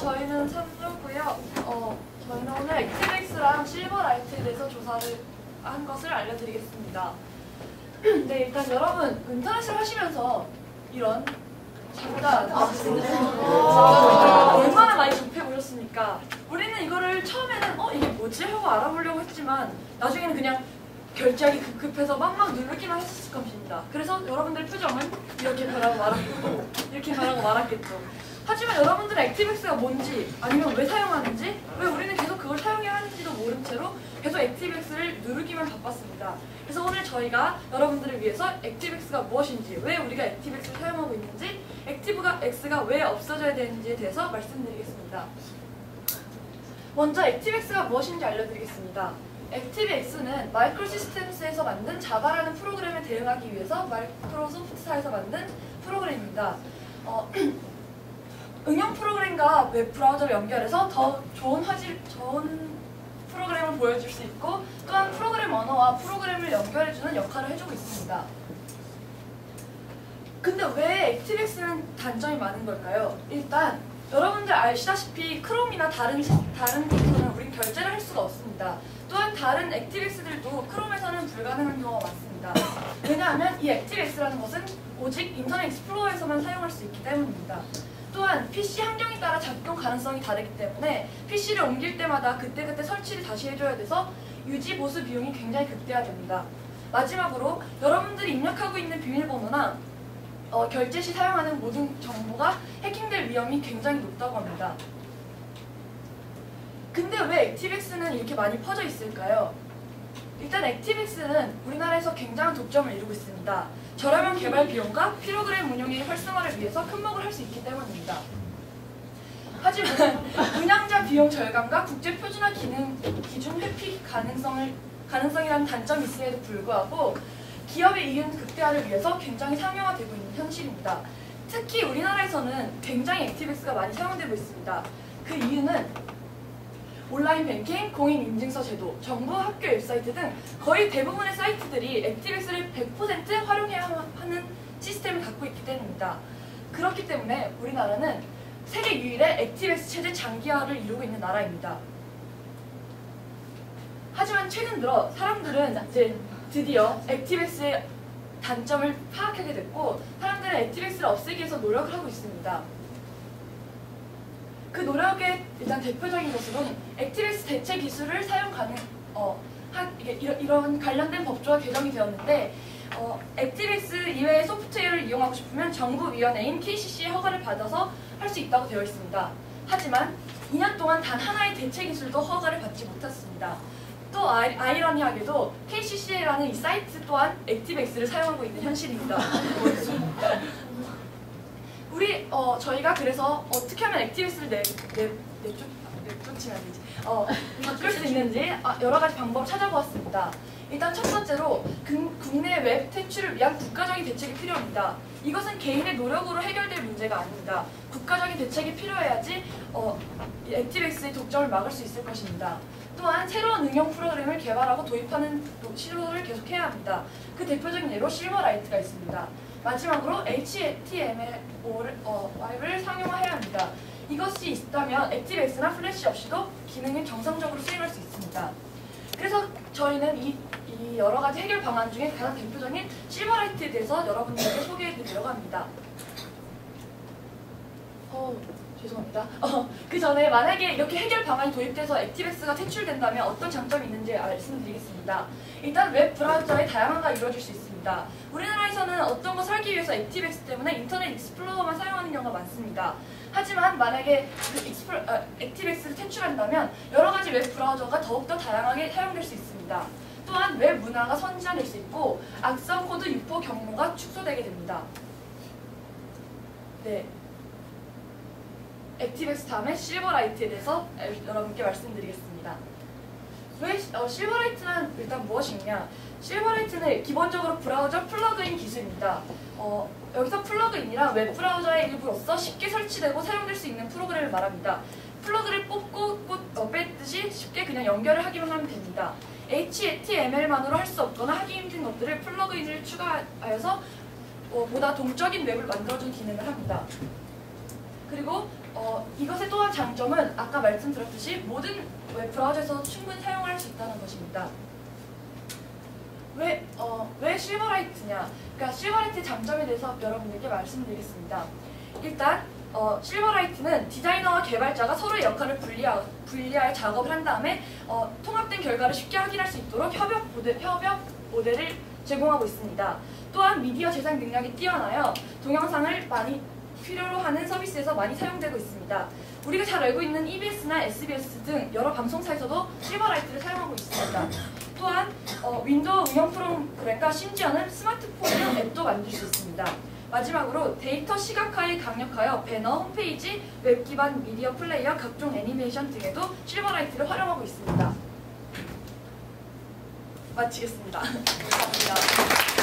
저희는 3조고요. 어, 저희는 오늘 액티백스랑 실버라이트에 대해서 조사를 한 것을 알려드리겠습니다. 네, 일단 여러분 인터넷을 하시면서 이런 잠깐 아, 얼마나 많이 접해 보셨습니까? 우리는 이거를 처음에는 어 이게 뭐지 하고 알아보려고 했지만 나중에는 그냥 결제하기 급급해서 막막 누르기만 했을 것입니다. 그래서 여러분들 표정은 이렇게 변하고 말았고 이렇게 변하고 말았겠죠. 하지만 여러분들은 액티백스가 뭔지 아니면 왜 사용하는지 왜 우리는 계속 그걸 사용해야 하는지도 모른 채로 계속 액티백스를 누르기만 바빴습니다. 그래서 오늘 저희가 여러분들을 위해서 액티백스가 무엇인지 왜 우리가 액티백스를 사용하고 있는지 액티브가 X가 왜 없어져야 되는지에 대해서 말씀드리겠습니다. 먼저 액티백스가 무엇인지 알려드리겠습니다. 액티브엑스는 마이크로 시스템스에서 만든 자바라는 프로그램에 대응하기 위해서 마이크로소프트사에서 만든 프로그램입니다. 어, 응용 프로그램과 웹 브라우저를 연결해서 더 좋은 화질, 좋은 프로그램을 보여줄 수 있고 또한 프로그램 언어와 프로그램을 연결해주는 역할을 해주고 있습니다. 근데 왜 액티브엑스는 단점이 많은 걸까요? 일단 여러분들 아시다시피 크롬이나 다른 다른 곳에서는 우린 결제를 할 수가 없습니다. 또한 다른 액티브엑스들도 크롬에서는 불가능한 경우가 많습니다. 왜냐하면 이 액티브엑스라는 것은 오직 인터넷 익스플로어에서만 사용할 수 있기 때문입니다. 또한 PC 환경에 따라 작동 가능성이 다르기 때문에 PC를 옮길 때마다 그때그때 설치를 다시 해줘야 돼서 유지 보수 비용이 굉장히 극대화됩니다. 마지막으로 여러분들이 입력하고 있는 비밀번호나 어, 결제 시 사용하는 모든 정보가 해킹될 위험이 굉장히 높다고 합니다. 근데 왜 액티백스는 이렇게 많이 퍼져 있을까요? 일단 액티백스는 우리나라에서 굉장한 독점을 이루고 있습니다. 저렴한 개발 비용과 프로그램 운영의 활성화를 위해서 큰 몫을 할 수 있기 때문입니다. 하지만 운영자 비용 절감과 국제 표준화 기능, 기준 회피 가능성을, 가능성이라는 단점이 있음에도 불구하고 기업의 이윤 극대화를 위해서 굉장히 상용화되고 있는 현실입니다. 특히 우리나라에서는 굉장히 액티백스가 많이 사용되고 있습니다. 그 이유는 온라인 뱅킹, 공인인증서 제도, 정부 학교 웹사이트 등 거의 대부분의 사이트들이 액티백스를 100% 활용해야 하는 시스템을 갖고 있기 때문입니다. 그렇기 때문에 우리나라는 세계 유일의 액티백스 체제 장기화를 이루고 있는 나라입니다. 하지만 최근 들어 사람들은 이제 드디어 액티백스의 단점을 파악하게 됐고 사람들은 액티백스를 없애기 위해서 노력을 하고 있습니다. 그 노력의 일단 대표적인 것으로는 액티백스 대체 기술을 사용 가능 어, 하, 이런, 이런 관련된 법조가 개정이 되었는데 어, 액티백스 이외의 소프트웨어를 이용하고 싶으면 정부위원회인 KCC의 허가를 받아서 할 수 있다고 되어 있습니다. 하지만 2년 동안 단 하나의 대체 기술도 허가를 받지 못했습니다. 또 아이, 아이 러니하게도 KCC라는 이 사이트 또한 액티백스를 사용하고 있는 현실입니다. 우리 어 저희가 그래서 어떻게 하면 액티비스를 내, 내, 내쫓, 내쫓으면 안 되지 어 바꿀 수 있는지 아, 여러 가지 방법을 찾아보았습니다. 일단 첫 번째로 금, 국내 웹 퇴출을 위한 국가적인 대책이 필요합니다. 이것은 개인의 노력으로 해결될 문제가 아닙니다. 국가적인 대책이 필요해야지 어, 액티백스의 독점을 막을 수 있을 것입니다. 또한 새로운 응용 프로그램을 개발하고 도입하는 시도를 계속해야 합니다. 그 대표적인 예로 실버라이트가 있습니다. 마지막으로 HTML5를 어, 상용화해야 합니다. 이것이 있다면 액티백스나 플래시 없이도 기능을 정상적으로 수행할 수 있습니다. 그래서 저희는 이, 이 여러 가지 해결 방안 중에 가장 대표적인 실버라이트에 대해서 여러분들에게 소개해드리려고 합니다. 어, 죄송합니다. 어, 그 전에 만약에 이렇게 해결 방안이 도입돼서 액티백스가 퇴출된다면 어떤 장점이 있는지 말씀드리겠습니다. 일단 웹 브라우저의 다양화가 이루어질 수 있습니다. 우리나라에서는 어떤 것을 하기 위해서 액티백스 때문에 인터넷 익스플로러만 사용하는 경우가 많습니다. 하지만 만약에 그 익스플, 어, 액티백스를 퇴출한다면 여러 가지 웹 브라우저가 더욱더 다양하게 사용될 수 있습니다. 또한 웹 문화가 선진화될 수 있고 악성 코드 유포 경로가 축소되게 됩니다. 네. 액티백스 다음에 실버라이트에 대해서 여러분께 말씀드리겠습니다. 왜 어, 실버라이트는 일단 무엇이냐? 실버라이트는 기본적으로 브라우저 플러그인 기술입니다. 어, 여기서 플러그인이란 웹 브라우저의 일부로서 쉽게 설치되고 사용될 수 있는 프로그램을 말합니다. 플러그를 뽑고 꽂, 어, 뺐듯이 쉽게 그냥 연결을 하기만 하면 됩니다. HTML만으로 할 수 없거나 하기 힘든 것들을 플러그인을 추가하여서 어, 보다 동적인 웹을 만들어준 기능을 합니다. 그리고 어, 이것의 또한 장점은 아까 말씀드렸듯이 모든 웹 브라우저에서 충분히 사용할 수 있다는 것입니다. 왜, 어, 왜 실버라이트냐? 그러니까 실버라이트의 장점에 대해서 여러분들께 말씀드리겠습니다. 일단 어, 실버라이트는 디자이너와 개발자가 서로의 역할을 분리하, 분리할 작업을 한 다음에 어, 통합된 결과를 쉽게 확인할 수 있도록 협업 모델, 협업 모델을 제공하고 있습니다. 또한 미디어 제작 능력이 뛰어나여 동영상을 많이 필요로 하는 서비스에서 많이 사용되고 있습니다. 우리가 잘 알고 있는 EBS나 SBS 등 여러 방송사에서도 실버라이트를 사용하고 있습니다. 또한 어, 윈도우 운영 프로그램과 심지어는 스마트폰용 앱도 만들 수 있습니다. 마지막으로 데이터 시각화에 강력하여 배너, 홈페이지, 웹 기반 미디어 플레이어, 각종 애니메이션 등에도 실버라이트를 활용하고 있습니다. 마치겠습니다. 감사합니다.